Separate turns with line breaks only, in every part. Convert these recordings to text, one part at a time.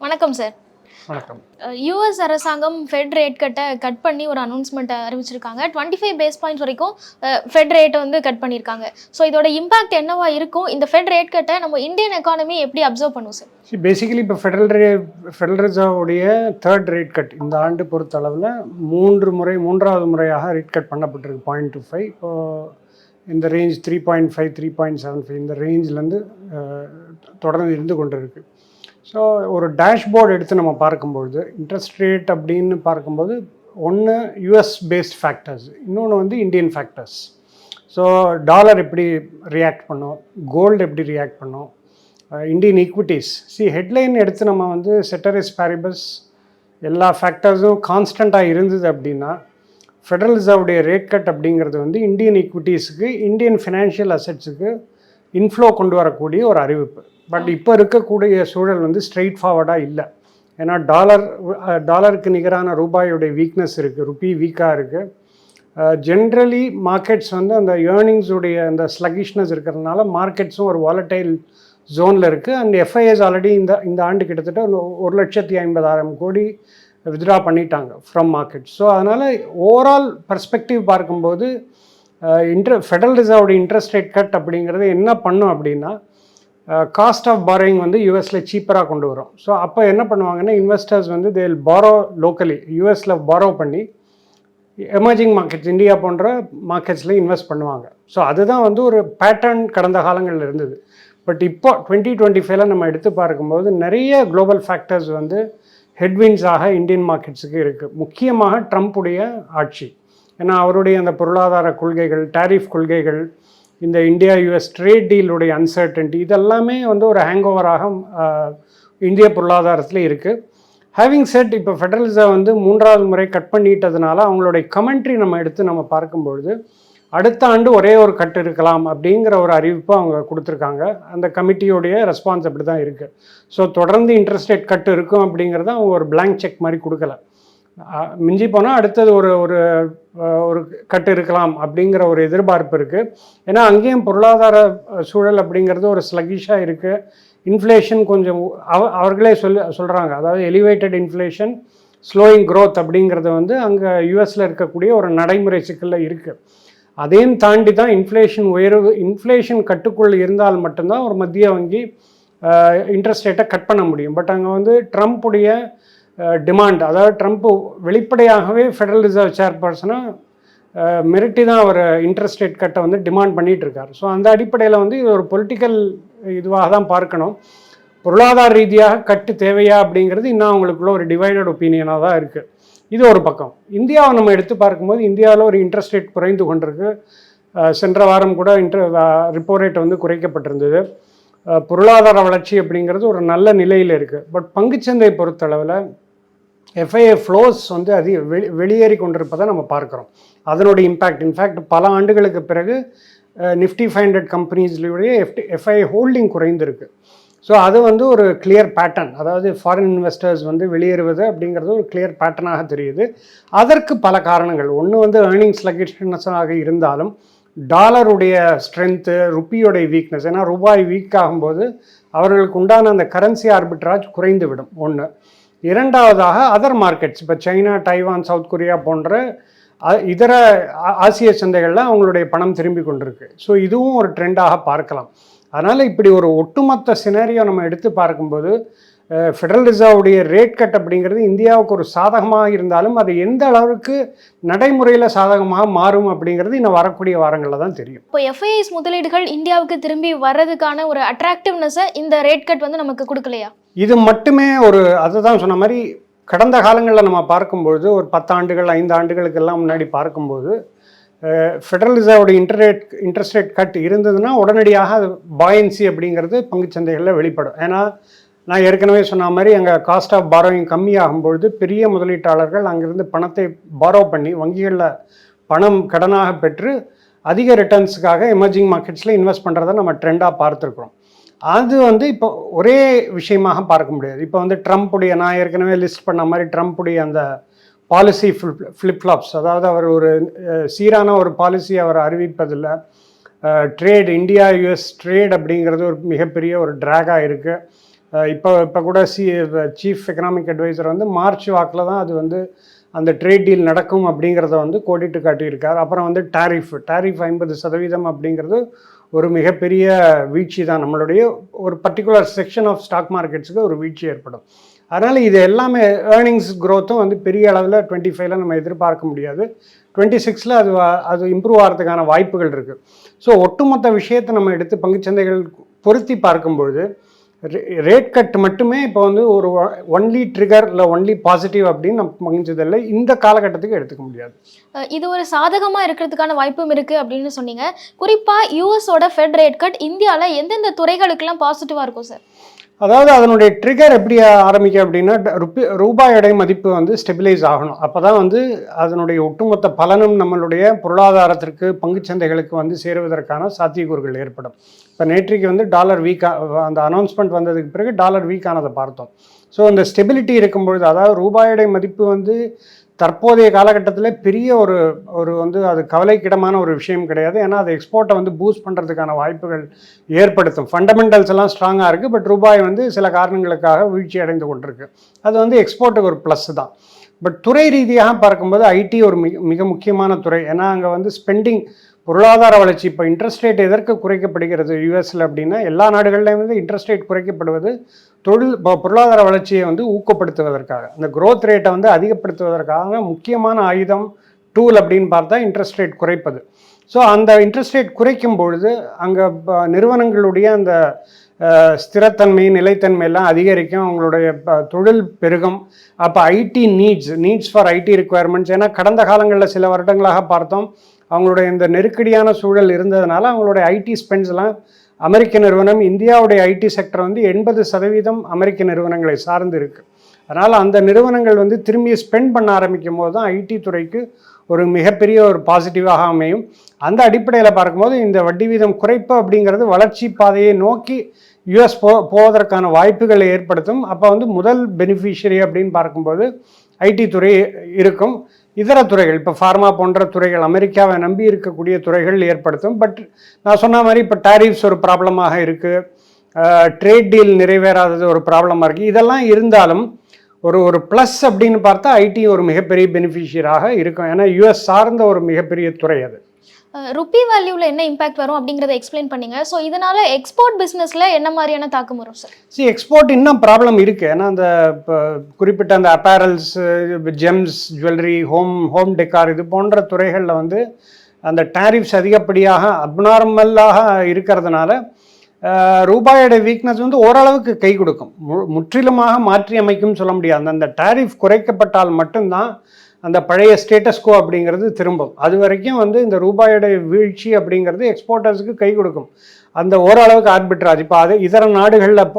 வணக்கம் சார்
வணக்கம்.
யூஎஸ் அரசாங்கம் ஃபெட் ரேட் கட்டை கட் பண்ணி ஒரு அனௌன்ஸ்மெண்ட்டை அறிவிச்சிருக்காங்க. டுவெண்ட்டி ஃபைவ் பேஸ் பாயிண்ட்ஸ் வரைக்கும் ஃபெட் ரேட்டை வந்து கட் பண்ணியிருக்காங்க ஸோ இதோட இம்பாக்ட் என்னவா இருக்கும்? இந்த ஃபெட் ரேட் கட்டை நம்ம இந்தியன் எக்கானமி எப்படி அப்சர்வ் பண்ணும் சார்
பேசிக்கலி இப்போ ஃபெடரல் ரே ஃபெடரல் ரிசர்வோடைய தேர்ட் ரேட் கட் இந்த ஆண்டு பொறுத்த அளவில் மூன்று முறை மூன்றாவது முறையாக ரேட் கட் பண்ணப்பட்டிருக்கு பாயிண்ட் டூ ஃபைவ் இப்போது இந்த range three point five three point seven five இந்த ரேஞ்சிலேருந்து தொடர்ந்து இருந்து கொண்டு இருக்குது ஸோ ஒரு டேஷ்போர்டு எடுத்து நம்ம பார்க்கும்பொழுது இன்ட்ரெஸ்ட் ரேட் அப்படின்னு பார்க்கும்போது ஒன்று யூஎஸ் பேஸ்ட் ஃபேக்டர்ஸ் இன்னொன்று வந்து இந்தியன் ஃபேக்டர்ஸ் ஸோ டாலர் எப்படி ரியாக்ட் பண்ணும் கோல்டு எப்படி ரியாக்ட் பண்ணும் இந்தியன் ஈக்விட்டிஸ் சி ஹெட்லைன் எடுத்து நம்ம வந்து செட்டரிஸ் பேரிபஸ் எல்லா ஃபேக்டர்ஸும் கான்ஸ்டண்ட்டாக இருந்தது அப்படின்னா ஃபெடரல் ரிசர்வுடைய ரேட் கட் அப்படிங்கிறது வந்து இந்தியன் ஈக்விட்டிஸுக்கு இந்தியன் ஃபினான்ஷியல் அசெட்ஸுக்கு இன்ஃப்ளோ கொண்டு வரக்கூடிய ஒரு அறிவிப்பு. பட் இப்போ இருக்கக்கூடிய சூழல் வந்து ஸ்ட்ரெயிட் ஃபார்வர்டாக இல்லை. ஏன்னா டாலர் டாலருக்கு நிகரான ரூபாயோடைய வீக்னஸ் இருக்குது ருப்பி வீக்காக இருக்குது ஜென்ரலி மார்க்கெட்ஸ் வந்து அந்த ஏர்னிங்ஸுடைய அந்த ஸ்லகிஷ்னஸ் இருக்கிறதுனால மார்க்கெட்ஸும் ஒரு வாலட்டைல் ஜோனில் இருக்குது அண்ட் எஃப்ஐஎஸ் ஆல்ரெடி இந்த இந்த ஆண்டு கிட்டத்தட்ட ஒரு- லட்சத்தி ஐம்பதாயிரம் கோடி வித்ட்ரா பண்ணிட்டாங்க ஃப்ரம் மார்க்கெட் ஸோ அதனால் ஓவரால் பர்ஸ்பெக்டிவ் பார்க்கும்போது இன்ட்ர ஃபெடரல் ரிசர்வோட இன்ட்ரெஸ்ட் ரேட் கட் அப்படிங்கிறது என்ன பண்ணும் அப்படின்னா காஸ்ட் ஆஃப் பாரோயிங் வந்து யூஎஸில் சீப்பராக கொண்டு வரும். ஸோ அப்போ என்ன பண்ணுவாங்கன்னா இன்வெஸ்டர்ஸ் வந்து தேல் பாரோ லோக்கலி யூஎஸில் பாரோ பண்ணி எமர்ஜிங் மார்க்கெட்ஸ் இந்தியா போன்ற மார்க்கெட்ஸில் இன்வெஸ்ட் பண்ணுவாங்க. ஸோ அதுதான் வந்து ஒரு பேட்டர்ன் கடந்த காலங்களில் இருந்தது. பட் இப்போ டுவெண்ட்டி டுவெண்ட்டி ஃபைவ்ல நம்ம எடுத்து பார்க்கும்போது நிறைய குளோபல் ஃபேக்டர்ஸ் வந்து ஹெட்வின்ஸாக இந்தியன் மார்க்கெட்ஸுக்கு இருக்குது முக்கியமாக ட்ரம்ப்புடைய ஆட்சி. ஏன்னா அவருடைய அந்த பொருளாதார கொள்கைகள் டேரிஃப் கொள்கைகள் இந்த இந்தியா யூஎஸ் ட்ரேட் டீலுடைய அன்சர்டன்டி இதெல்லாமே வந்து ஒரு ஹேங் ஓவராக இந்திய பொருளாதாரத்தில் இருக்குது ஹேவிங் செட் இப்போ ஃபெடரல் வந்து மூன்றாவது முறை கட் பண்ணிட்டதுனால அவங்களுடைய கமெண்ட்ரி நம்ம எடுத்து நம்ம பார்க்கும்பொழுது அடுத்த ஆண்டு ஒரே ஒரு கட் இருக்கலாம் அப்படிங்கிற ஒரு அறிவிப்பு அவங்க கொடுத்துருக்காங்க. அந்த கமிட்டியோடைய ரெஸ்பான்ஸ் அப்படி தான் இருக்குது ஸோ தொடர்ந்து இன்ட்ரெஸ்ட் ரேட் கட் இருக்கும் அப்படிங்கிறத அவங்க ஒரு பிளாங்க் செக் மாதிரி கொடுக்கல. மிஞ்சி போனால் அடுத்தது ஒரு ஒரு ஒரு கட்டு இருக்கலாம் அப்படிங்கிற ஒரு எதிர்பார்ப்பு இருக்குது ஏன்னா அங்கேயும் பொருளாதார சூழல் அப்படிங்கிறது ஒரு ஸ்லகிஷாக இருக்குது இன்ஃப்ளேஷன் கொஞ்சம் அவ அவர்களே சொல் சொல்கிறாங்க அதாவது எலிவேட்டட் இன்ஃப்ளேஷன் ஸ்லோயிங் க்ரோத் அப்படிங்கிறது வந்து அங்கே யூஎஸில் இருக்கக்கூடிய ஒரு நடைமுறை சிக்கலில் இருக்குது அதையும் தாண்டி தான் இன்ஃப்ளேஷன் உயர்வு இன்ஃப்ளேஷன் கட்டுக்குள் இருந்தால் மட்டும்தான் ஒரு மத்திய வங்கி இன்ட்ரெஸ்ட் ரேட்டை கட் பண்ண முடியும். பட் அங்கே வந்து ட்ரம்ப்புடைய டிமாண்ட் அதாவது ட்ரம்ப் வெளிப்படையாகவே ஃபெடரல் ரிசர்வ் சேர்பர்சனாக மிரட்டி தான் அவர் இன்ட்ரெஸ்ட் ரேட் கட்டை வந்து டிமாண்ட் பண்ணிகிட்ருக்கார் இருக்கார் ஸோ அந்த அடிப்படையில் வந்து இது ஒரு பொலிட்டிக்கல் இதுவாக தான் பார்க்கணும். பொருளாதார ரீதியாக கட்டு தேவையா அப்படிங்கிறது இன்னும் அவங்களுக்குள்ள ஒரு டிவைடட் ஒப்பீனியனாக தான் இருக்குது இது ஒரு பக்கம். இந்தியாவை நம்ம எடுத்து பார்க்கும்போது இந்தியாவில் ஒரு இன்ட்ரெஸ்ட் ரேட் குறைந்து கொண்டிருக்கு. சென்ற வாரம் கூட இன்ட்ர ரிப்போ ரேட் வந்து குறைக்கப்பட்டிருந்தது. பொருளாதார வளர்ச்சி அப்படிங்கிறது ஒரு நல்ல நிலையில் இருக்குது பட் பங்குச்சந்தை பொறுத்தளவில் எஃப்ஐஏ ஃப்ளோஸ் வந்து அதிக வெளி வெளியேறி கொண்டிருப்பதை நம்ம பார்க்குறோம். அதனுடைய இம்பேக்ட் இன்ஃபேக்ட் பல ஆண்டுகளுக்கு பிறகு நிஃப்டி ஃபைவ் ஹண்ட்ரட் கம்பெனிஸ்லுடைய எஃப்டி எஃப்ஐ ஹோல்டிங் குறைந்திருக்கு. ஸோ அது வந்து ஒரு கிளியர் பேட்டர்ன் அதாவது ஃபாரின் இன்வெஸ்டர்ஸ் வந்து வெளியேறுவது அப்படிங்கிறது ஒரு கிளியர் பேட்டர்னாக தெரியுது. அதற்கு பல காரணங்கள். ஒன்று வந்து ஏர்னிங்ஸ் ஸ்லகிஷ்னஸாக இருந்தாலும் டாலருடைய ஸ்ட்ரென்த்து ருப்பியோடைய வீக்னஸ் ஏன்னா ரூபாய் வீக் ஆகும்போது அவர்களுக்கு உண்டான அந்த கரன்சி ஆர்பிட்ராஜ் குறைந்து விடும் ஒன்று இரண்டாவதாக அதர் மார்க்கெட்ஸ் இப்போ சைனா டைவான் சவுத் கொரியா போன்ற இதர ஆ- ஆசிய சந்தைகளில் அவங்களுடைய பணம் திரும்பி கொண்டிருக்கு. ஸோ இதுவும் ஒரு ட்ரெண்டாக பார்க்கலாம். அதனால் இப்படி ஒரு ஒட்டுமொத்த சினாரியோ நம்ம எடுத்து பார்க்கும்போது ஃபெடரல் ரிசர்வுடைய ரேட் கட் அப்படிங்கிறது இந்தியாவுக்கு ஒரு சாதகமாக இருந்தாலும் அது எந்த அளவுக்கு நடைமுறையில் சாதகமாக மாறும் அப்படிங்கிறது இன்னும் வரக்கூடிய வாரங்களில் தான் தெரியும்.
இப்போ எஃப்ஐஎஸ் முதலீடுகள் இந்தியாவுக்கு திரும்பி வர்றதுக்கான ஒரு அட்ராக்டிவ்னஸை இந்த ரேட் கட் வந்து நமக்கு கொடுக்கலையா?
இது மட்டுமே ஒரு அதுதான் சொன்ன மாதிரி கடந்த காலங்களில் நம்ம பார்க்கும்பொழுது ஒரு பத்தாண்டுகள் ஐந்து ஆண்டுகளுக்கெல்லாம் முன்னாடி பார்க்கும்போது ஃபெடரல் ரிசர்வோட இன்டர்ரேட் இன்ட்ரெஸ்ட் ரேட் கட் இருந்ததுன்னா உடனடியாக அது பாயன்சி அப்படிங்கிறது பங்குச்சந்தைகளில் வெளிப்படும். ஏன்னா நான் ஏற்கனவே சொன்ன மாதிரி அங்கே காஸ்ட் ஆஃப் பாரோயிங் கம்மியாகும்பொழுது பெரிய முதலீட்டாளர்கள் அங்கேருந்து பணத்தை பாரோ பண்ணி வங்கிகளில் பணம் கடனாக பெற்று அதிக ரிட்டர்ன்ஸுக்காக எமர்ஜிங் மார்க்கெட்ஸில் இன்வெஸ்ட் பண்ணுறதை நம்ம ட்ரெண்டாக பார்த்துருக்குறோம். அது வந்து இப்போ ஒரே விஷயமாக பார்க்க முடியாது. இப்போ வந்து ட்ரம்ப்புடைய நான் ஏற்கனவே லிஸ்ட் பண்ண மாதிரி ட்ரம்ப்புடைய அந்த பாலிசி ஃப்ளிப் ஃப்ளாப்ஸ் அதாவது அவர் ஒரு சீரான ஒரு பாலிசி அவர் அறிவிப்பதில்லை. ட்ரேட் இந்தியா யூஎஸ் ட்ரேட் அப்படிங்கிறது ஒரு மிகப்பெரிய ஒரு ட்ராகாக இருக்குது இப்போ இப்போ கூட சி சீஃப் எக்கனாமிக் அட்வைசர் வந்து மார்ச் வாக்கில் தான் அது வந்து அந்த ட்ரேட் டீல் நடக்கும் அப்படிங்கிறத வந்து கோடிட்டு காட்டியிருக்கார். அப்புறம் வந்து டேரிஃப் டாரிஃப் ஐம்பது சதவீதம் அப்படிங்கிறது ஒரு மிகப்பெரிய வீழ்ச்சி தான் நம்மளுடைய ஒரு பர்டிகுலர் செக்ஷன் ஆஃப் ஸ்டாக் மார்க்கெட்ஸுக்கு ஒரு வீழ்ச்சி ஏற்படும். அதனால் இது எல்லாமே ஏர்னிங்ஸ் க்ரோத்தும் வந்து பெரிய அளவில் டுவெண்ட்டி ஃபைவ்ல நம்ம எதிர்பார்க்க முடியாது. டுவெண்ட்டி சிக்ஸில் அது அது இம்ப்ரூவ் ஆகிறதுக்கான வாய்ப்புகள் இருக்குது ஸோ ஒட்டுமொத்த விஷயத்தை நம்ம எடுத்து பங்குச்சந்தைகள் பொருத்தி பார்க்கும்பொழுது ரேட் கட் மட்டுமே இப்போ வந்து ஒரு ஒன்லி ட்ரிகர் இல்லை ஒன்லி பாசிட்டிவ் அப்படின்னு நம்ம பங்குச்சந்தையில் இந்த காலகட்டத்துக்கு எடுத்துக்க முடியாது.
இது ஒரு சாதகமாக இருக்கிறதுக்கான வாய்ப்பும் இருக்குது அப்படின்னு சொன்னீங்க. குறிப்பாக யூஎஸோட ஃபெட் ரேட் கட் இந்தியாவில் எந்தெந்த துறைகளுக்கெல்லாம் பாசிட்டிவாக இருக்கும் சார்
அதாவது அதனுடைய ட்ரிகர் எப்படி ஆரம்பிக்கும் அப்படின்னா ருப்பி ரூபாயோடைய மதிப்பு வந்து ஸ்டெபிலைஸ் ஆகணும். அப்போ தான் வந்து அதனுடைய ஒட்டுமொத்த பலனும் நம்மளுடைய பொருளாதாரத்திற்கு பங்குச்சந்தைகளுக்கு வந்து சேருவதற்கான சாத்தியக்கூறுகள் ஏற்படும். இப்போ நேற்றைக்கு வந்து டாலர் வீக்காக அந்த அனௌன்ஸ்மெண்ட் வந்ததுக்கு பிறகு டாலர் வீக்கானதை பார்த்தோம். ஸோ அந்த ஸ்டெபிலிட்டி இருக்கும்பொழுது அதாவது ரூபாயோடைய மதிப்பு வந்து தற்போதைய காலகட்டத்தில் பெரிய ஒரு ஒரு வந்து அது கவலைக்கிடமான ஒரு விஷயம் கிடையாது. ஏன்னா அது எக்ஸ்போர்ட்டை வந்து பூஸ்ட் பண்ணுறதுக்கான வாய்ப்புகள் ஏற்படுத்தும். ஃபண்டமெண்டல்ஸ் எல்லாம் ஸ்ட்ராங்காக இருக்குது பட் ரூபாய் வந்து சில காரணங்களுக்காக வீழ்ச்சி அடைந்து கொண்டிருக்கு. அது வந்து எக்ஸ்போர்ட்டுக்கு ஒரு ப்ளஸ் தான். பட் துறை ரீதியாக பார்க்கும்போது ஐடி ஒரு மிக மிக முக்கியமான துறை. ஏன்னா அங்கே வந்து ஸ்பெண்டிங் பொருளாதார வளர்ச்சி இப்போ இன்ட்ரெஸ்ட் ரேட் எதற்கு குறைக்கப்படுகிறது யூஎஸில் அப்படின்னா எல்லா நாடுகள்லையும் வந்து இன்ட்ரெஸ்ட் ரேட் குறைக்கப்படுவது தொழில் பொருளாதார வளர்ச்சியை வந்து ஊக்கப்படுத்துவதற்காக. அந்த க்ரோத் ரேட்டை வந்து அதிகப்படுத்துவதற்காக முக்கியமான ஆயுதம் டூல் அப்படின்னு பார்த்தா இன்ட்ரெஸ்ட் ரேட் குறைப்பது. ஸோ அந்த இன்ட்ரெஸ்ட் ரேட் குறைக்கும் பொழுது அங்கே நிறுவனங்களுடைய அந்த ஸ்திரத்தன்மை நிலைத்தன்மை எல்லாம் அதிகரிக்கும். அவங்களுடைய ப- தொழில் பெருகும். அப்போ IT needs needs for IT requirements. ஏன்னா கடந்த காலங்களில் சில வருடங்களாக பார்த்தோம் அவங்களுடைய இந்த நெருக்கடியான சூழல் இருந்ததுனால அவங்களுடைய ஐடி ஸ்பெண்ட்ஸ்லாம் அமெரிக்க நிறுவனம் இந்தியாவுடைய ஐடி செக்டர் வந்து எண்பது சதவீதம் அமெரிக்க நிறுவனங்களை சார்ந்து இருக்குது அதனால் அந்த நிறுவனங்கள் வந்து திரும்பி ஸ்பெண்ட் பண்ண ஆரம்பிக்கும் போது தான் ஐடி துறைக்கு ஒரு மிகப்பெரிய ஒரு பாசிட்டிவாக அமையும். அந்த அடிப்படையில் பார்க்கும்போது இந்த வட்டி வீதம் குறைப்பு அப்படிங்கிறது வளர்ச்சி பாதையை நோக்கி யுஎஸ் போ போவதற்கான வாய்ப்புகளை ஏற்படுத்தும். அப்போ வந்து முதல் பெனிஃபிஷியரி அப்படின்னு பார்க்கும்போது ஐடி துறை இருக்கும். இதர துறைகள் இப்போ ஃபார்மா போன்ற துறைகள் அமெரிக்காவை நம்பி இருக்கக்கூடிய துறைகள் ஏற்படுத்தும். பட் நான் சொன்ன மாதிரி இப்போ டாரிஃப்ஸ் ஒரு ப்ராப்ளமாக இருக்குது ட்ரேட் டீல் நிறைவேறாதது ஒரு ப்ராப்ளமாக இருக்குது இதெல்லாம் இருந்தாலும் ஒரு ஒரு ப்ளஸ் அப்படின்னு பார்த்தா ஐடி ஒரு மிகப்பெரிய பெனிஃபிஷியராக இருக்கும். ஏன்னா யுஎஸ் சார்ந்த ஒரு மிகப்பெரிய துறை அது.
ருப்பி வேல்யூவில் என்ன இம்பாக்ட் வரும் அப்படிங்கிறத எக்ஸ்பிளைன் பண்ணீங்க. ஸோ இதனால எக்ஸ்போர்ட் பிஸ்னஸில் என்ன மாதிரியான தாக்கம் வரும் சார்
சி எக்ஸ்போர்ட் இன்னும் ப்ராப்ளம் இருக்குது ஏன்னா அந்த இப்போ குறிப்பிட்ட அந்த apparels gems jewellery home home decor இது போன்ற துறைகளில் வந்து அந்த டாரிஃப்ஸ் அதிகப்படியாக அப்நார்மலாக இருக்கிறதுனால ரூபாயோட வீக்னஸ் வந்து ஓரளவுக்கு கை கொடுக்கும். மு- முற்றிலுமாக மாற்றி அமைக்கும் சொல்ல முடியாது. அந்த டாரிஃப் குறைக்கப்பட்டால் மட்டும்தான் அந்த பழைய ஸ்டேட்டஸ்கோ அப்படிங்கிறது திரும்பும். அது வரைக்கும் வந்து இந்த ரூபாயோட வீழ்ச்சி அப்படிங்கிறது எக்ஸ்போர்ட்டர்ஸுக்கு கை கொடுக்கும். அந்த ஓரளவுக்கு ஆர்பிட்ராஜ் இப்போ அது இதர நாடுகளில்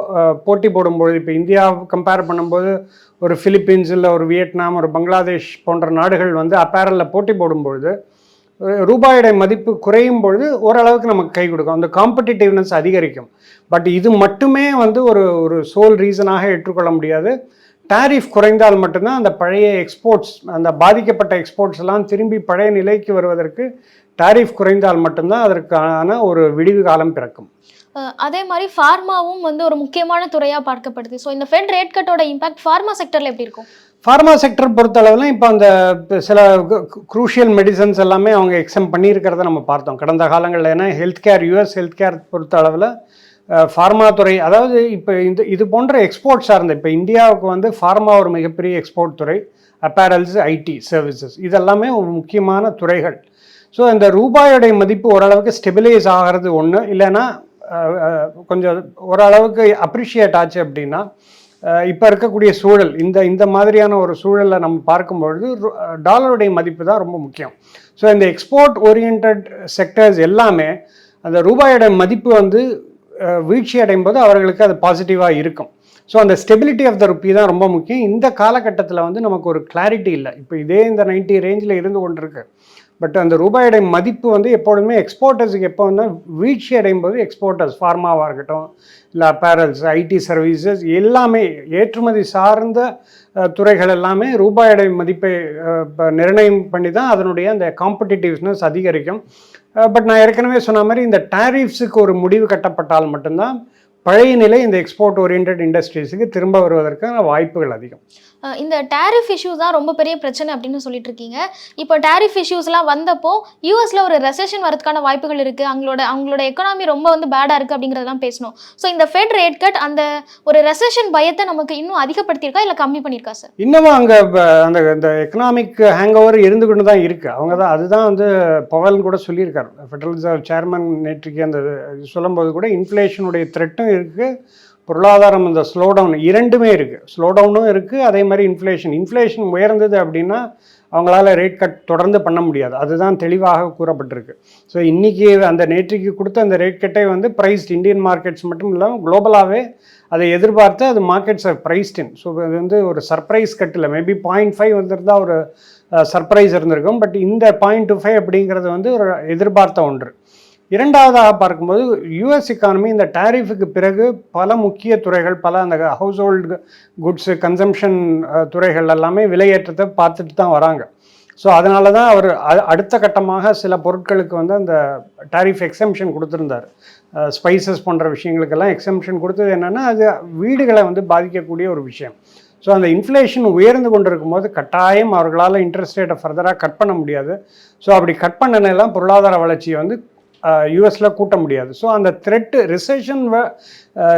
போட்டி போடும்போது இப்போ இந்தியா கம்பேர் பண்ணும்போது ஒரு ஃபிலிப்பீன்ஸ் இல்லை ஒரு வியட்நாம் ஒரு பங்களாதேஷ் போன்ற நாடுகள் வந்து அப்பேரலில் போட்டி போடும்பொழுது ரூபாயோட மதிப்பு குறையும் பொழுது ஓரளவுக்கு நமக்கு கை கொடுக்கும். அந்த காம்படிட்டிவ்னஸ் அதிகரிக்கும். பட் இது மட்டுமே வந்து ஒரு ஒரு சோல் ரீசனாக ஏற்றுக்கொள்ள முடியாது. டாரிஃப் குறைந்தால் மட்டும்தான் அந்த பழைய எக்ஸ்போர்ட்ஸ் அந்த பாதிக்கப்பட்ட எக்ஸ்போர்ட்ஸ் எல்லாம் திரும்பி பழைய நிலைக்கு வருவதற்கு டாரிஃப் குறைந்தால் மட்டும்தான் அதற்கான ஒரு விடிவு காலம் பிறக்கும்.
அதே மாதிரி ஃபார்மாவும் வந்து ஒரு முக்கியமான துறையாக பார்க்கப்படுது. ஸோ இந்த ஃபெட் ரேட் கட்டோட இம்பாக்ட் ஃபார்மா செக்டரில் எப்படி இருக்கும்?
ஃபார்மா செக்டர் பொறுத்தளவில் இப்போ அந்த சில குரூஷியல் மெடிசன்ஸ் எல்லாமே அவங்க எக்ஸம் பண்ணியிருக்கிறத நம்ம பார்த்தோம். கடந்த காலங்களில் ஏன்னா health care US health care பொறுத்த அளவில் ஃபார்மா துறை அதாவது இப்போ இந்த இது போன்ற எக்ஸ்போர்ட் சார்ந்த இப்போ இந்தியாவுக்கு வந்து ஃபார்மா ஒரு மிகப்பெரிய எக்ஸ்போர்ட் துறை அப்பேரல்ஸ் ஐடி சர்வீசஸ் இதெல்லாமே ஒரு முக்கியமான துறைகள். ஸோ இந்த ரூபாயோடைய மதிப்பு ஓரளவுக்கு ஸ்டெபிலைஸ் ஆகிறது ஒன்று இல்லைன்னா கொஞ்சம் ஓரளவுக்கு அப்ரிஷியேட் ஆச்சு அப்படின்னா இப்போ இருக்கக்கூடிய சூழல் இந்த இந்த மாதிரியான ஒரு சூழலில் நம்ம பார்க்கும்பொழுது டாலருடைய மதிப்பு தான் ரொம்ப முக்கியம். ஸோ இந்த எக்ஸ்போர்ட் ஓரியன்ட் செக்டர்ஸ் எல்லாமே அந்த ரூபாயோட மதிப்பு வந்து வீழ்ச்சி அடையும் போது அவர்களுக்கு அது பாசிட்டிவாக இருக்கும். ஸோ அந்த ஸ்டெபிலிட்டி ஆஃப் த ருப்பி தான் ரொம்ப முக்கியம். இந்த காலகட்டத்தில் வந்து நமக்கு ஒரு கிளாரிட்டி இல்லை. இப்போ இதே இந்த 90 ரேஞ்சில் இருந்து கொண்டிருக்கு. பட் அந்த ரூபாயோட மதிப்பு வந்து எப்பொழுதுமே எக்ஸ்போர்ட்டர்ஸுக்கு எப்போ வந்து வீழ்ச்சி அடையும் போது எக்ஸ்போர்ட்டர்ஸ் ஃபார்மாவாக இருக்கட்டும் இல்லை அப்பேரல்ஸ் ஐடி சர்வீசஸ் எல்லாமே ஏற்றுமதி சார்ந்த துறைகள் எல்லாமே ரூபாயோட மதிப்பை நிர்ணயம் பண்ணி தான் அதனுடைய அந்த காம்படிட்டிவ்னஸ் அதிகரிக்கும். பட் நான் ஏற்கனவே சொன்ன மாதிரி இந்த டேரிஃப்ஸுக்கு ஒரு முடிவு கட்டப்பட்டால் மட்டும்தான் பழைய நிலை இந்த எக்ஸ்போர்ட் ஓரியன்ட் இண்டஸ்ட்ரீஸுக்கு திரும்ப வருவதற்கான வாய்ப்புகள் அதிகம்.
இந்த டேரிஃப் இஷ்யூஸ் தான் ரொம்ப பெரிய பிரச்சனை அப்படின்னு சொல்லிட்டு இருக்கீங்க. இப்போ டேரிஃப் இஷ்யூஸ்லாம் வந்தப்போ யூஎஸ்ல ஒரு ரெசெஷன் வரதுக்கான வாய்ப்புகள் இருக்கு. அவங்களோட அவங்களோட எக்கனாமி ரொம்ப வந்து பேடா இருக்கு அப்படிங்கறதெல்லாம் பேசணும். ஸோ இந்த ஃபெட் ரேட் கட் அந்த ஒரு ரெசெஷன் பயத்தை நமக்கு இன்னும் அதிகப்படுத்தியிருக்கா இல்லை கம்மி பண்ணியிருக்கா சார்
இன்னமும் அங்கே அந்த இந்த எக்கனாமிக் ஹேங் ஓவர் இருந்து கொண்டு தான் இருக்குது அவங்க தான் அதுதான் வந்து பவல்னு கூட சொல்லியிருக்காரு. ஃபெடரல் ரிசர்வ் சேர்மன் நேற்றுக்கு அந்த சொல்லும்போது கூட இன்ஃப்ளேஷனுடைய த்ரெட்டும் இருக்குது பொருளாதாரம் இந்த ஸ்லோ டவுன் இரண்டுமே இருக்குது ஸ்லோ டவுனும் இருக்குது அதே மாதிரி இன்ஃப்ளேஷன் இன்ஃப்ளேஷன் உயர்ந்தது அப்படின்னா அவங்களால ரேட் கட் தொடர்ந்து பண்ண முடியாது. அதுதான் தெளிவாக கூறப்பட்டிருக்கு. ஸோ இன்றைக்கி அந்த நேற்றுக்கு கொடுத்த அந்த ரேட் கட்டை வந்து ப்ரைஸ்ட் இந்தியன் மார்க்கெட்ஸ் மட்டும் இல்லாமல் குளோபலாகவே அதை எதிர்பார்த்து அது மார்க்கெட்ஸ் ப்ரைஸ்டின் ஸோ இது வந்து ஒரு சர்ப்ரைஸ் கட்டில் மேபி பாயிண்ட் ஃபைவ் வந்திருந்தா ஒரு சர்ப்ரைஸ் இருந்திருக்கும். பட் இந்த பாயிண்ட் டூ ஃபைவ் அப்படிங்கிறது வந்து ஒரு எதிர்பார்த்த ஒன்று. இரண்டாவதாக பார்க்கும்போது யூஎஸ் எக்கானமி இந்த டேரிஃபுக்கு பிறகு பல முக்கிய துறைகள் பல அந்த ஹவுஸ் ஹோல்டு குட்ஸு கன்சம்ஷன் துறைகள் எல்லாமே விலையேற்றத்தை பார்த்துட்டு தான் வராங்க. ஸோ அதனால தான் அவர் அடுத்த கட்டமாக சில பொருட்களுக்கு வந்து அந்த டாரிஃப் எக்ஸம்ஷன் கொடுத்துருந்தார். ஸ்பைசஸ் போன்ற விஷயங்களுக்கெல்லாம் எக்ஸம்ஷன் கொடுத்தது என்னென்னா அது வீடுகளை வந்து பாதிக்கக்கூடிய ஒரு விஷயம். ஸோ அந்த இன்ஃப்ளேஷன் உயர்ந்து கொண்டிருக்கும் போது கட்டாயம் அவர்களால் இன்ட்ரெஸ்ட் ரேட்டை ஃபர்தராக கட் பண்ண முடியாது. ஸோ அப்படி கட் பண்ணனெல்லாம் பொருளாதார வளர்ச்சியை வந்து யூஎஸ்ல கூட்ட முடியாது. ஸோ அந்த த்ரெட்டு ரிசெஷன்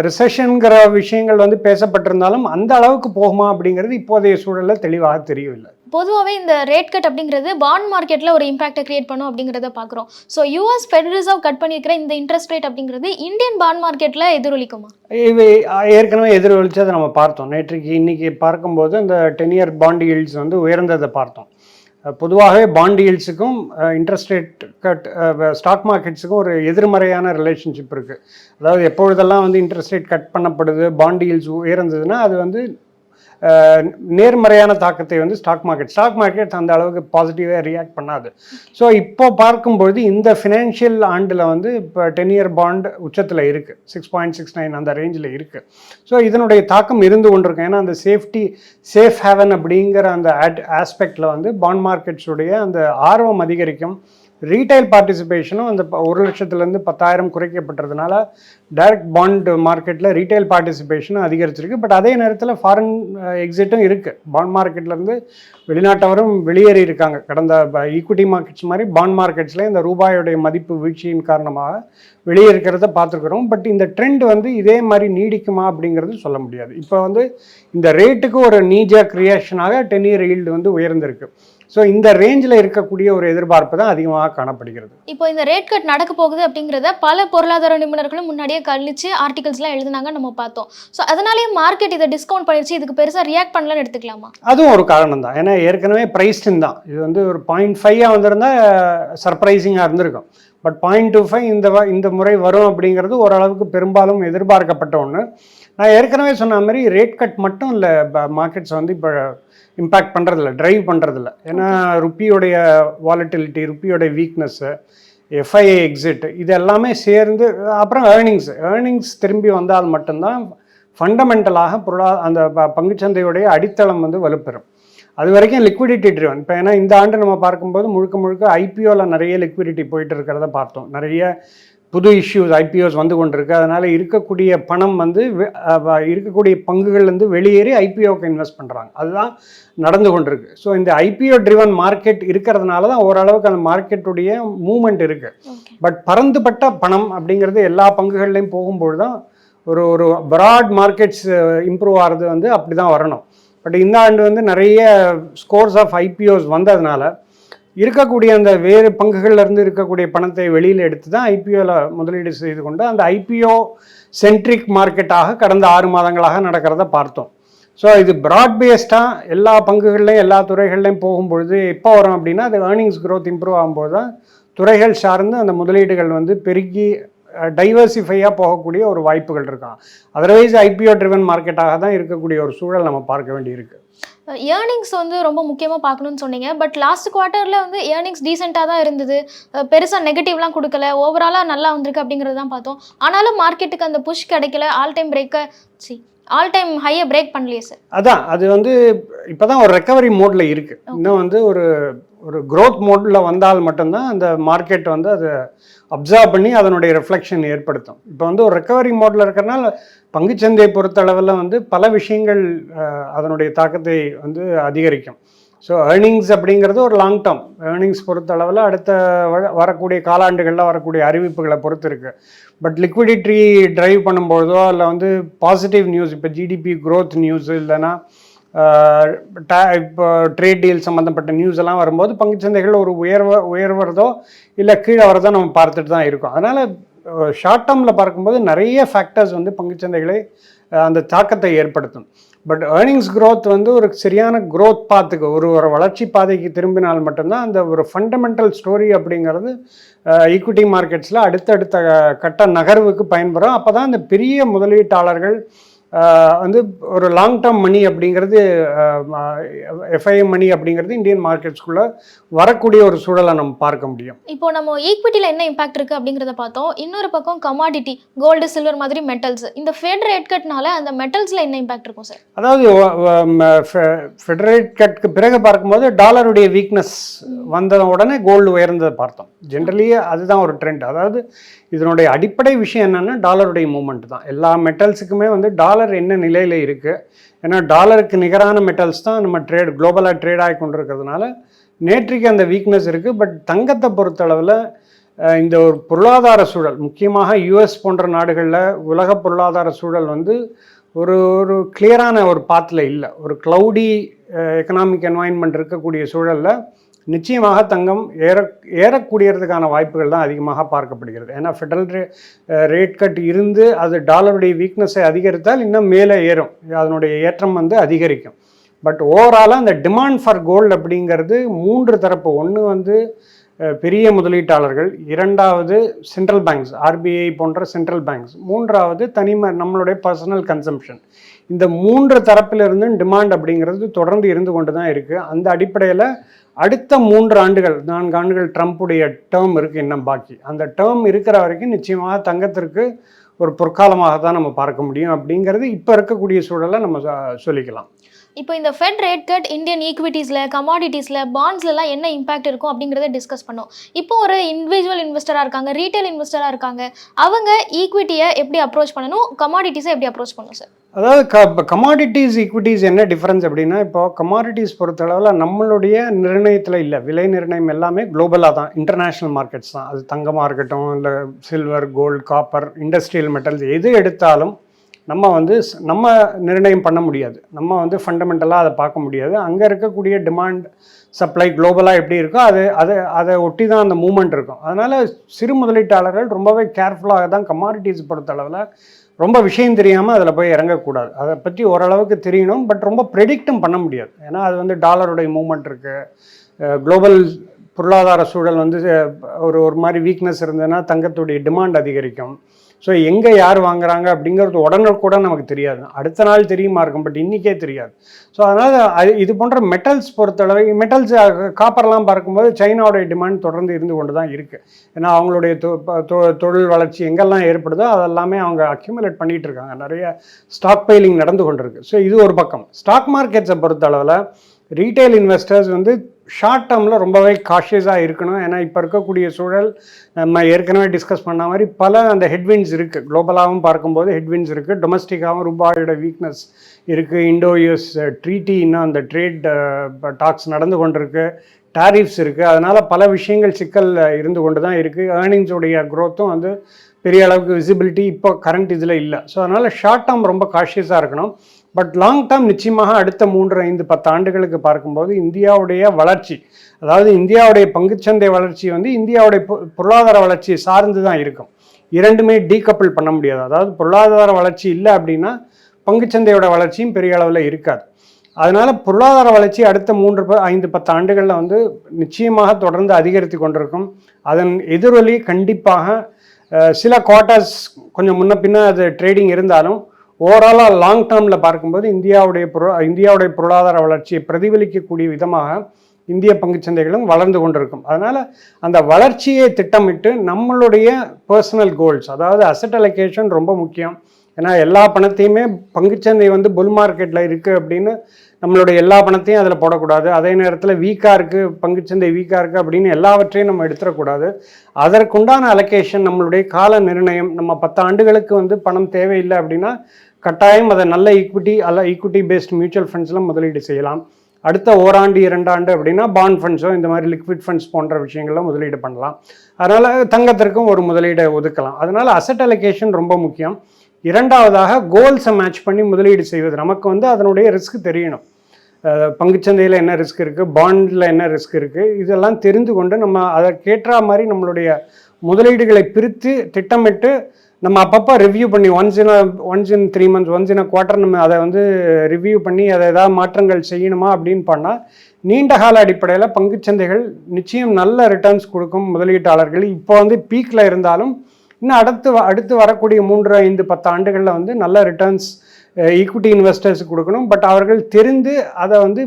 ரிசெஷனுங்கிற விஷயங்கள் வந்து பேசப்பட்டிருந்தாலும் அந்த அளவுக்கு போகுமா அப்படிங்கிறது இப்போதைய சூழலில் தெளிவாக தெரியவில்லை.
பொதுவாகவே இந்த ரேட் கட் அப்படிங்கிறது பாண்ட் மார்க்கெட்ல ஒரு இம்பாக்டை கிரியேட் பண்ணும் அப்படிங்கிறத பார்க்குறோம். So US Fed reserve cut பண்ணியிருக்கிற இந்த இன்ட்ரெஸ்ட் ரேட் அப்படிங்கிறது இந்தியன் பாண்ட் மார்க்கெட்ல எதிரொலிக்குமா?
இவை ஏற்கனவே எதிரொலிச்சதை நம்ம பார்த்தோம். நேற்றுக்கு இன்னைக்கு பார்க்கும்போது அந்த டென் இயர் பாண்ட் yields வந்து உயர்ந்ததை பார்த்தோம். பொதுவாகவே பாண்ட் yieldsக்கும் இன்ட்ரெஸ்ட் ரேட் கட் ஸ்டாக் மார்க்கெட்ஸுக்கும் ஒரு எதிர்மறையான ரிலேஷன்ஷிப் இருக்குது அதாவது எப்பொழுதெல்லாம் வந்து இன்ட்ரெஸ்ட் ரேட் கட் பண்ணப்படுது பாண்ட் yields உயர்ந்ததுன்னா அது வந்து நேர்மறையான தாக்கத்தை வந்து ஸ்டாக் மார்க்கெட் ஸ்டாக் மார்க்கெட் அந்த அளவுக்கு பாசிட்டிவாக ரியாக்ட் பண்ணாது. ஸோ இப்போ பார்க்கும்பொழுது இந்த ஃபினான்ஷியல் ஆண்டில் வந்து இப்போ டென் இயர் பாண்ட் உச்சத்தில் இருக்குது சிக்ஸ் பாயிண்ட் சிக்ஸ் நைன் அந்த ரேஞ்சில் இருக்குது ஸோ இதனுடைய தாக்கம் இருந்து கொண்டிருக்கும். ஏன்னா அந்த சேஃப்டி சேஃப் ஹேவன் அப்படிங்கிற அந்த ஆட் ஆஸ்பெக்டில் வந்து பாண்ட் மார்க்கெட்ஸுடைய அந்த ஆர்வம் அதிகரிக்கும். ரீட்டைல் பார்ட்டிசிபேஷனும் அந்த ஒரு லட்சத்துலேருந்து பத்தாயிரம் குறைக்கப்பட்டதுனால டைரக்ட் பாண்ட் மார்க்கெட்டில் ரீட்டைல் பார்ட்டிசிபேஷனும் அதிகரிச்சிருக்கு. பட் அதே நேரத்தில் ஃபாரின் எக்ஸிட்டும் uh, இருக்குது பாண்ட் மார்க்கெட்லேருந்து வெளிநாட்டவரும் வெளியேறி இருக்காங்க. கடந்த ஈக்விட்டி மார்க்கெட்ஸ் மாதிரி பாண்ட் மார்க்கெட்ஸ்ல இந்த ரூபாயோடைய மதிப்பு வீழ்ச்சியின் காரணமாக வெளியே இருக்கிறத பார்த்துருக்குறோம். பட் இந்த ட்ரெண்ட் வந்து இதே மாதிரி நீடிக்குமா அப்படிங்கிறது சொல்ல முடியாது. இப்போ வந்து இந்த ரேட்டுக்கு ஒரு நீஜா கிரியேஷனாக டென் இயர் ஈல்டு வந்து உயர்ந்திருக்கு. ஸோ இந்த ரேஞ்சில் இருக்கக்கூடிய ஒரு எதிர்பார்ப்பு தான் அதிகமாக காணப்படுகிறது.
இப்போ இந்த ரேட் கட் நடக்க போகுது அப்படிங்கிறத பல பொருளாதார நிபுணர்களும் முன்னாடியே கழிச்சு ஆர்டிகல்ஸ்லாம் எழுதுனாங்க நம்ம பார்த்தோம். ஸோ அதனாலேயே மார்க்கெட் இதை டிஸ்கவுண்ட் பண்ணிடுச்சு. இதுக்கு பெருசாக ரியாக்ட் பண்ணலன்னு எடுத்துக்கலாமா?
அதுவும் ஒரு காரணம் தான். ஏன்னா ஏற்கனவே ப்ரைஸ்டின் தான். இது வந்து ஒரு பாயிண்ட் ஃபைவாக வந்திருந்தா சர்ப்ரைசிங்காக இருந்திருக்கும். பட் பாயிண்ட் டூ ஃபைவ் இந்த இந்த முறை வரும் அப்படிங்கிறது ஓரளவுக்கு பெரும்பாலும் எதிர்பார்க்கப்பட்ட ஒன்று நான் ஏற்கனவே சொன்ன மாதிரி ரேட் கட் மட்டும் இல்லை மார்க்கெட்ஸ் வந்து இப்போ இம்பேக்ட் பண்ணுறதில்ல ட்ரைவ் பண்ணுறதில்ல ஏன்னா ருப்பியோடைய வாலட்டிலிட்டி ருப்பியோடைய வீக்னஸ்ஸு எஃப்ஐஏ எக்ஸிட் இது எல்லாமே சேர்ந்து அப்புறம் ஏர்னிங்ஸ் ஏர்னிங்ஸ் திரும்பி வந்தால் மட்டும்தான் ஃபண்டமெண்டலாக பொருளா அந்த ப- பங்குச்சந்தையுடைய அடித்தளம் வந்து வலுப்பெறும். அது வரைக்கும் லிக்விடிட்டி ட்ரிவன் இப்போ ஏன்னா இந்த ஆண்டு நம்ம பார்க்கும்போது முழுக்க முழுக்க ஐபிஓவில் நிறைய லிக்விடிட்டி போயிட்டு இருக்கிறத பார்த்தோம். நிறைய புது இஷ்யூஸ் ஐபிஓஸ் வந்து கொண்டிருக்கு. அதனால் இருக்கக்கூடிய பணம் வந்து இருக்கக்கூடிய பங்குகள்லேருந்து வெளியேறி ஐபிஓக்கு இன்வெஸ்ட் பண்ணுறாங்க அதுதான் நடந்து கொண்டிருக்கு. ஸோ இந்த ஐபிஓ ட்ரிவன் மார்க்கெட் இருக்கிறதுனால தான் ஓரளவுக்கு அந்த மார்க்கெட்டுடைய மூமெண்ட் இருக்குது பட் பறந்துபட்ட பணம் அப்படிங்கிறது எல்லா பங்குகள்லையும் போகும்போது தான் ஒரு ஒரு ப்ராட் மார்க்கெட்ஸ் இம்ப்ரூவ் ஆகிறது வந்து அப்படி தான் வரணும். பட் இந்த ஆண்டு வந்து நிறைய ஸ்கோர்ஸ் ஆஃப் ஐபிஓஸ் வந்ததுனால இருக்கக்கூடிய அந்த வேறு பங்குகள்லேருந்து இருக்கக்கூடிய பணத்தை வெளியில் எடுத்து தான் ஐபிஓவில் முதலீடு செய்து கொண்டு அந்த ஐபிஓ சென்ட்ரிக் மார்க்கெட்டாக கடந்த ஆறு மாதங்களாக நடக்கிறத பார்த்தோம். ஸோ இது ப்ராட் பேஸ்டாக எல்லா பங்குகள்லையும் எல்லா துறைகள்லையும் போகும்பொழுது எப்போ வரும் அப்படின்னா அது ஏர்னிங்ஸ் க்ரோத் இம்ப்ரூவ் ஆகும்போது தான் துறைகள் சார்ந்து அந்த முதலீடுகள் வந்து பெருகி டைவர்சிஃபையாக போகக்கூடிய ஒரு வாய்ப்புகள் இருக்கான் அதர்வைஸ் ஐபிஓ ட்ரிவன் மார்க்கெட்டாக தான் இருக்கக்கூடிய ஒரு சூழல் நம்ம பார்க்க வேண்டியிருக்கு.
ஏர்னிங்ஸ் வந்து ரொம்ப முக்கியமாக பார்க்கணும்னு சொன்னீங்க. பட் லாஸ்ட் குவார்ட்டரில் வந்து ஏர்னிங்ஸ் டீசெண்டாக தான் இருந்தது. பெருசாக நெகட்டிவ்லாம் கொடுக்கல. ஓவராலாக நல்லா வந்திருக்கு அப்படிங்கிறது தான் பார்த்தோம். ஆனாலும் மார்க்கெட்டுக்கு அந்த புஷ் கிடைக்கல. ஆல் டைம் பிரேக்கை சி ஆல் டைம் ஹையை பிரேக் பண்ணலையே சார்
அதான் அது வந்து இப்போ தான் ஒரு ரெக்கவரி மோடில் இருக்குது இன்னும் வந்து ஒரு ஒரு க்ரோத் மோட்டில் வந்தால் மட்டும்தான் அந்த மார்க்கெட் வந்து அதை அப்சர்வ் பண்ணி அதனுடைய ரிஃப்ளெக்ஷன் ஏற்படுத்தும். இப்போ வந்து ஒரு ரெக்கவரி மோடில் இருக்கிறனால பங்குச்சந்தையை பொறுத்தளவில் வந்து பல விஷயங்கள் அதனுடைய தாக்கத்தை வந்து அதிகரிக்கும். ஸோ ஏர்னிங்ஸ் அப்படிங்கிறது ஒரு லாங் டேர்ம் ஏர்னிங்ஸ் பொறுத்தளவில் அடுத்த வரக்கூடிய காலாண்டுகளில் வரக்கூடிய அறிவிப்புகளை பொறுத்து இருக்குது பட் லிக்விடிட்டி ட்ரைவ் பண்ணும்போதோ இல்லை வந்து பாசிட்டிவ் நியூஸ் இப்போ ஜிடிபி க்ரோத் நியூஸ் இல்லைன்னா இப்போ ட்ரேட் டீல் சம்மந்தப்பட்ட நியூஸ் எல்லாம் வரும்போது பங்குச்சந்தைகள் ஒரு உயர்வ உயர்வதோ இல்லை கீழே வரதோ நம்ம பார்த்துட்டு தான் இருக்கோம். அதனால் ஷார்ட் டேர்மில் பார்க்கும்போது நிறைய ஃபேக்டர்ஸ் வந்து பங்குச்சந்தைகளை சந்தைகளை அந்த தாக்கத்தை ஏற்படுத்தும். பட் ஏர்னிங்ஸ் க்ரோத் வந்து ஒரு சரியான க்ரோத் பாத்துக்கு ஒரு ஒரு வளர்ச்சி பாதைக்கு திரும்பினால் மட்டும்தான் அந்த ஒரு ஃபண்டமெண்டல் ஸ்டோரி அப்படிங்கிறது ஈக்விட்டி மார்க்கெட்ஸில் அடுத்தடுத்த கட்ட நகர்வுக்கு பயன்பெறும் அப்போ தான் அந்த பெரிய முதலீட்டாளர்கள் வந்து ஒரு லாங் டேர்ம் மணி அப்படிங்கிறது எஃப்ஐ மணி அப்படிங்கிறது இந்தியன் மார்க்கெட்ஸ்குள்ளே வரக்கூடிய ஒரு சூழலை நம்ம பார்க்க முடியும்.
இப்போ நம்ம ஈக்விட்டியில் என்ன இம்பாக்ட் இருக்குது அப்படிங்கிறத பார்த்தோம். இன்னொரு பக்கம் கமாடிட்டி கோல்டு சில்வர் மாதிரி மெட்டல்ஸ் இந்த ஃபெட் ரேட் கட்னால அந்த மெட்டல்ஸில் என்ன இம்பாக்ட் இருக்கும் சார்
அதாவது ஃபெடரேட் கட்க்கு பிறகு பார்க்கும்போது டாலருடைய வீக்னஸ் வந்த உடனே கோல்டு உயர்ந்ததை பார்த்தோம். ஜென்ரலி அதுதான் ஒரு ட்ரெண்ட் அதாவது இதனுடைய அடிப்படை விஷயம் என்னென்னா டாலருடைய மூமெண்ட் தான். எல்லா மெட்டல்ஸுக்குமே வந்து டாலர் என்ன நிலையில் இருக்குது ஏன்னா டாலருக்கு நிகரான மெட்டல்ஸ் தான் நம்ம ட்ரேட் குளோபலாக ட்ரேட் ஆகி கொண்டு இருக்கிறதுனால நேற்றைக்கு அந்த வீக்னஸ் இருக்குது பட் தங்கத்தை பொறுத்தளவில் இந்த ஒரு பொருளாதார சூழல் முக்கியமாக யுஎஸ் போன்ற நாடுகளில் உலக பொருளாதார சூழல் வந்து ஒரு ஒரு கிளியரான ஒரு பாத்தில் இல்லை. ஒரு க்ளவுடி எக்கனாமிக் என்வாயன்மெண்ட் இருக்கக்கூடிய சூழலில் நிச்சயமாக தங்கம் ஏற ஏறக்கூடியதுக்கான வாய்ப்புகள் தான் அதிகமாக பார்க்கப்படுகிறது. ஏன்னா ஃபெடரல் ரேட் கட் இருந்து அது டாலருடைய வீக்னஸை அதிகரித்தால் இன்னும் மேலே ஏறும். அதனுடைய ஏற்றம் வந்து அதிகரிக்கும். பட் ஓவராலாக அந்த டிமாண்ட் ஃபார் கோல்டு அப்படிங்கிறது மூன்று தரப்பு. ஒன்று வந்து பெரிய முதலீட்டாளர்கள் இரண்டாவது சென்ட்ரல் பேங்க்ஸ் ஆர்பிஐ போன்ற சென்ட்ரல் பேங்க்ஸ் மூன்றாவது தனிம நம்மளுடைய பர்சனல் கன்சம்ஷன் இந்த மூன்று தரப்பிலிருந்து டிமாண்ட் அப்படிங்கிறது தொடர்ந்து இருந்து கொண்டு தான் இருக்குது அந்த அடிப்படையில் அடுத்த மூன்று ஆண்டுகள் நான்கு ஆண்டுகள் ட்ரம்ப்புடைய டேர்ம் இருக்குது இன்னும் பாக்கி. அந்த டேர்ம் இருக்கிற வரைக்கும் நிச்சயமாக தங்கத்திற்கு ஒரு பொற்காலமாக தான் நம்ம பார்க்க முடியும் அப்படிங்கிறது இப்போ இருக்கக்கூடிய சூழலை நம்ம சொல்லிக்கலாம்.
இப்போ இந்த ஃபெட் ரேட் கட் இந்தியன் ஈக்விட்டிஸில் கமாடிட்டிஸில் பாண்ட்ஸ்லலாம் என்ன இம்பாக்ட் இருக்கும் அப்படிங்கிறத டிஸ்கஸ் பண்ணோம். இப்போ ஒரு இண்டிவிஜுவல் இன்வெஸ்டராக இருக்காங்க ரீட்டைல் இன்வெஸ்டராக இருக்காங்க அவங்க ஈக்விட்டியை எப்படி அப்ரோச் பண்ணணும்? கமாடிட்டிஸை எப்படி அப்ரோச் பண்ணணும் சார்
அதாவது க கமாடிட்டிஸ் ஈக்விட்டிஸ் என்ன டிஃப்ரென்ஸ் அப்படின்னா இப்போ கமாடிட்டிஸ் பொறுத்தளவில் நம்மளுடைய நிர்ணயத்தில் இல்லை விலை நிர்ணயம் எல்லாமே குளோபலாக தான். இன்டர்நேஷ்னல் மார்க்கெட்ஸ் தான். அது தங்கமாக இருக்கட்டும் இல்லை silver gold copper industrial metals எது எடுத்தாலும் நம்ம வந்து நம்ம நிர்ணயம் பண்ண முடியாது. நம்ம வந்து ஃபண்டமெண்டலாக அதை பார்க்க முடியாது. அங்கே இருக்கக்கூடிய டிமாண்ட் சப்ளை குளோபலாக எப்படி இருக்கோ அது அதை அதை ஒட்டி தான் அந்த மூமெண்ட் இருக்கும். அதனால் சிறு முதலீட்டாளர்கள் ரொம்பவே கேர்ஃபுல்லாக தான் கமாடிட்டிஸ் பொறுத்தளவில் ரொம்ப விஷயம் தெரியாமல் அதில் போய் இறங்கக்கூடாது. அதை பற்றி ஓரளவுக்கு தெரியணும் பட் ரொம்ப ப்ரெடிக்டும் பண்ண முடியாது. ஏன்னா அது வந்து டாலருடைய மூமெண்ட் இருக்குது குளோபல் பொருளாதார சூழல் வந்து ஒரு ஒரு மாதிரி வீக்னஸ் இருந்ததுன்னா தங்கத்துடைய டிமாண்ட் அதிகரிக்கும். ஸோ எங்கே யார் வாங்குறாங்க அப்படிங்கிறது உடனே கூட நமக்கு தெரியாது. அடுத்த நாள் தெரியுமா இருக்கும் பட் இன்றைக்கே தெரியாது. ஸோ அதனால் அது இது போன்ற மெட்டல்ஸ் பொறுத்தளவு மெட்டல்ஸ் காப்பர்லாம் பார்க்கும்போது சைனாவுடைய டிமாண்ட் தொடர்ந்து இருந்து கொண்டு தான் இருக்குது ஏன்னா அவங்களுடைய தொ- தொ- தொழில் வளர்ச்சி எங்கெல்லாம் ஏற்படுதோ அதெல்லாமே அவங்க அக்யூமுலேட் பண்ணிகிட்டு இருக்காங்க. நிறைய ஸ்டாக் பைலிங் நடந்து கொண்டிருக்கு. ஸோ இது ஒரு பக்கம். ஸ்டாக் மார்க்கெட்ஸை பொறுத்தளவில் ரீட்டைல் இன்வெஸ்டர்ஸ் வந்து ஷார்ட் டேர்மில் ரொம்பவே காஷியஸாக இருக்கணும். ஏன்னா இப்போ இருக்கக்கூடிய சூழல் நம்ம ஏற்கனவே டிஸ்கஸ் பண்ண மாதிரி பல அந்த ஹெட்வின்ஸ் இருக்குது குளோபலாகவும் பார்க்கும்போது ஹெட்வின்ஸ் இருக்குது டொமஸ்டிக்காகவும் ரூபாயோட வீக்னஸ் இருக்குது இண்டோ யூஎஸ் ட்ரீட்டி இன்னும் அந்த ட்ரேட் டாக்ஸ் நடந்து கொண்டிருக்கு. டாரிஃப்ஸ் இருக்குது அதனால் பல விஷயங்கள் சிக்கல் இருந்து கொண்டு தான் இருக்குது ஏர்னிங்ஸோடைய க்ரோத்தும் வந்து பெரிய அளவுக்கு விசிபிலிட்டி இப்போ கரண்ட் இதில் இல்லை. ஸோ அதனால் ஷார்ட் டேர்ம் ரொம்ப காஷியஸாக இருக்கணும். பட் லாங் டேர்ம் நிச்சயமாக அடுத்த மூன்று ஐந்து பத்து ஆண்டுகளுக்கு பார்க்கும்போது இந்தியாவுடைய வளர்ச்சி அதாவது இந்தியாவுடைய பங்குச்சந்தை வளர்ச்சி வந்து இந்தியாவுடைய பொ- பொருளாதார வளர்ச்சியை சார்ந்து தான் இருக்கும். இரண்டுமே டீகப்பிள் பண்ண முடியாது. அதாவது பொருளாதார வளர்ச்சி இல்லை அப்படின்னா பங்குச்சந்தையோட வளர்ச்சியும் பெரிய அளவில் இருக்காது. அதனால் பொருளாதார வளர்ச்சி அடுத்த மூன்று ப- ஐந்து பத்து ஆண்டுகளில் வந்து நிச்சயமாக தொடர்ந்து அதிகரித்து கொண்டிருக்கும். அதன் எதிரொலி கண்டிப்பாக சில குவார்ட்டர்ஸ் கொஞ்சம் முன்ன பின்ன அது ட்ரேடிங் இருந்தாலும் ஓவராலாக லாங் டேர்மில் பார்க்கும்போது இந்தியாவுடைய பொரு இந்தியாவுடைய பொருளாதார வளர்ச்சியை பிரதிபலிக்கக்கூடிய விதமாக இந்திய பங்குச்சந்தைகளும் வளர்ந்து கொண்டிருக்கும். அதனால் அந்த வளர்ச்சியை திட்டமிட்டு நம்மளுடைய பர்சனல் கோல்ஸ் அதாவது அசட் அலோகேஷன் ரொம்ப முக்கியம். ஏன்னா எல்லா பணத்தையுமே பங்குச்சந்தை வந்து புல் மார்க்கெட்டில் இருக்குது அப்படின்னு நம்மளுடைய எல்லா பணத்தையும் அதில் போடக்கூடாது. அதே நேரத்தில் வீக்காக இருக்குது பங்குச்சந்தை வீக்காக இருக்குது அப்படின்னு எல்லாவற்றையும் நம்ம எடுத்துடக்கூடாது. அதற்குண்டான அலொகேஷன் நம்மளுடைய கால நிர்ணயம் நம்ம பத்து ஆண்டுகளுக்கு வந்து பணம் தேவையில்லை அப்படின்னா கட்டாயம் அதை நல்ல ஈக்விட்டி அல்ல ஈக்விட்டி பேஸ்ட் மியூச்சுவல் ஃபண்ட்ஸில் முதலீடு செய்யலாம். அடுத்த ஓராண்டு இரண்டாண்டு அப்படின்னா பாண்ட் ஃபண்ட்ஸோ இந்த மாதிரி லிக்விட் ஃபண்ட்ஸ் போன்ற விஷயங்கள்ல முதலீடு பண்ணலாம். அதனால் தங்கத்திற்கும் ஒரு முதலீடை ஒதுக்கலாம். அதனால் அசட் அலொகேஷன் ரொம்ப முக்கியம். இரண்டாவதாக கோல்ஸை மேட்ச் பண்ணி முதலீடு செய்வது. நமக்கு வந்து அதனுடைய ரிஸ்க் தெரியணும். பங்குச்சந்தையில் என்ன ரிஸ்க் இருக்குது பாண்டில் என்ன ரிஸ்க் இருக்குது இதெல்லாம் தெரிந்து கொண்டு நம்ம அதற்கேற்ற மாதிரி நம்மளுடைய முதலீடுகளை பிரித்து திட்டமிட்டு நம்ம அப்பப்போ ரிவ்யூ பண்ணி once in once in three months once in quarter நம்ம அதை வந்து ரிவ்யூ பண்ணி அதை ஏதாவது மாற்றங்கள் செய்யணுமா அப்படின்னு பண்ணால் நீண்ட கால அடிப்படையில் பங்குச்சந்தைகள் நிச்சயம் நல்ல ரிட்டர்ன்ஸ் கொடுக்கும் முதலீட்டாளர்கள். இப்போ வந்து பீக்கில் இருந்தாலும் இன்னும் அடுத்து வ- அடுத்து வரக்கூடிய மூன்று ஐந்து பத்து ஆண்டுகளில் வந்து நல்ல ரிட்டர்ன்ஸ் ஈக்விட்டி இன்வெஸ்டர்ஸ் கொடுக்கணும். பட் அவர்கள் தெரிந்து அதை வந்து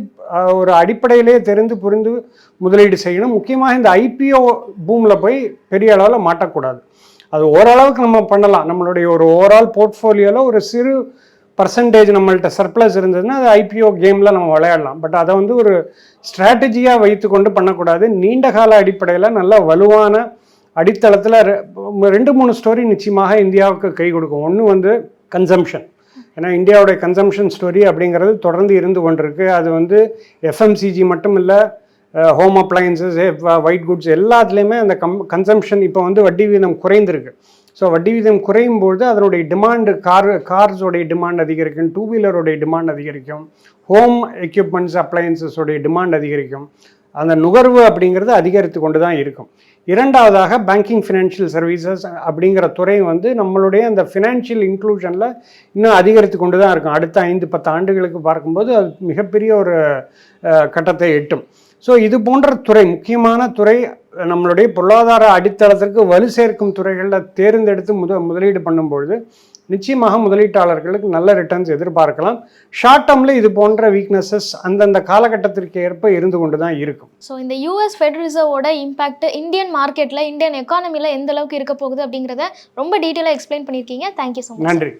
ஒரு அடிப்படையிலே தெரிந்து புரிந்து முதலீடு செய்யணும். முக்கியமாக இந்த ஐபிஓ பூமில் போய் பெரிய அளவில் மாட்டக்கூடாது. அது ஓரளவுக்கு நம்ம பண்ணலாம். நம்மளுடைய ஒரு ஓவரால் போர்ட்ஃபோலியோவில் ஒரு சிறு பர்சன்டேஜ் நம்மள்ட்ட சர்ப்ளஸ் இருந்ததுன்னா அது ஐபிஓ கேமில் நம்ம விளையாடலாம். பட் அதை வந்து ஒரு ஸ்ட்ராட்டஜியாக வைத்து கொண்டு பண்ணக்கூடாது. நீண்ட கால அடிப்படையில் நல்ல வலுவான அடித்தளத்தில் ரெண்டு மூணு ஸ்டோரி நிச்சயமாக இந்தியாவுக்கு கை கொடுக்கும். ஒன்று வந்து கன்சம்ஷன் ஏன்னா இந்தியாவுடைய கன்சம்ஷன் ஸ்டோரி அப்படிங்கிறது தொடர்ந்து இருந்து கொண்டிருக்கு. அது வந்து எஃப்எம்சிஜி மட்டும் இல்லை ஹோம் அப்ளையன்சஸ் ஒயிட் குட்ஸ் எல்லாத்துலேயுமே அந்த கம் கன்சம்ஷன் இப்போ வந்து வட்டி வீதம் குறைந்திருக்கு. ஸோ வட்டி வீதம் குறையும் பொழுது அதனுடைய டிமாண்டு கார் கார்ஸோடைய டிமாண்ட் அதிகரிக்கும் டூ வீலருடைய டிமாண்ட் அதிகரிக்கும் ஹோம் எக்யூப்மெண்ட்ஸ் அப்ளையன்சஸோடைய டிமாண்ட் அதிகரிக்கும். அந்த நுகர்வு அப்படிங்கிறது அதிகரித்து கொண்டு தான் இருக்கும். இரண்டாவதாக பேங்கிங் ஃபினான்ஷியல் சர்வீசஸ் அப்படிங்கிற துறை வந்து நம்மளுடைய அந்த ஃபினான்ஷியல் இன்க்ளூஷனில் இன்னும் அதிகரித்து கொண்டு தான் இருக்கும். அடுத்த ஐந்து பத்து ஆண்டுகளுக்கு பார்க்கும்போது அது மிகப்பெரிய ஒரு கட்டத்தை எட்டும். ஸோ இது போன்ற துறை முக்கியமான துறை நம்மளுடைய பொருளாதார அடித்தளத்திற்கு வலு சேர்க்கும் துறைகளில் தேர்ந்தெடுத்து முத முதலீடு பண்ணும்பொழுது நிச்சயமாக முதலீட்டாளர்களுக்கு நல்ல ரிட்டர்ன்ஸ் எதிர்பார்க்கலாம். ஷார்ட் டேர்மில் இது போன்ற வீக்னஸஸ் அந்தந்த காலகட்டத்திற்கு ஏற்ப இருந்து கொண்டு தான் இருக்கும்.
ஸோ இந்த யூஎஸ் ஃபெட் ரிசர்வோட இம்பாக்ட் இந்தியன் மார்க்கெட்டில் இந்தியன் எக்கானமியில் எந்த அளவுக்கு இருக்க போகுது அப்படிங்கிறத ரொம்ப டீட்டெயிலாக எக்ஸ்பிளைன் பண்ணியிருக்கீங்க. தேங்க்யூ ஸோ மச்
நன்றி.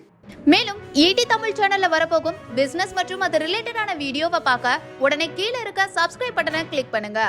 மேலும் ஈடி தமிழ் சேனல்ல வரப்போகும் பிசினஸ் மற்றும் அது ரிலேட்டடான வீடியோவை பார்க்க உடனே கீழே இருக்க சப்ஸ்கிரைப் பட்டனை கிளிக் பண்ணுங்க.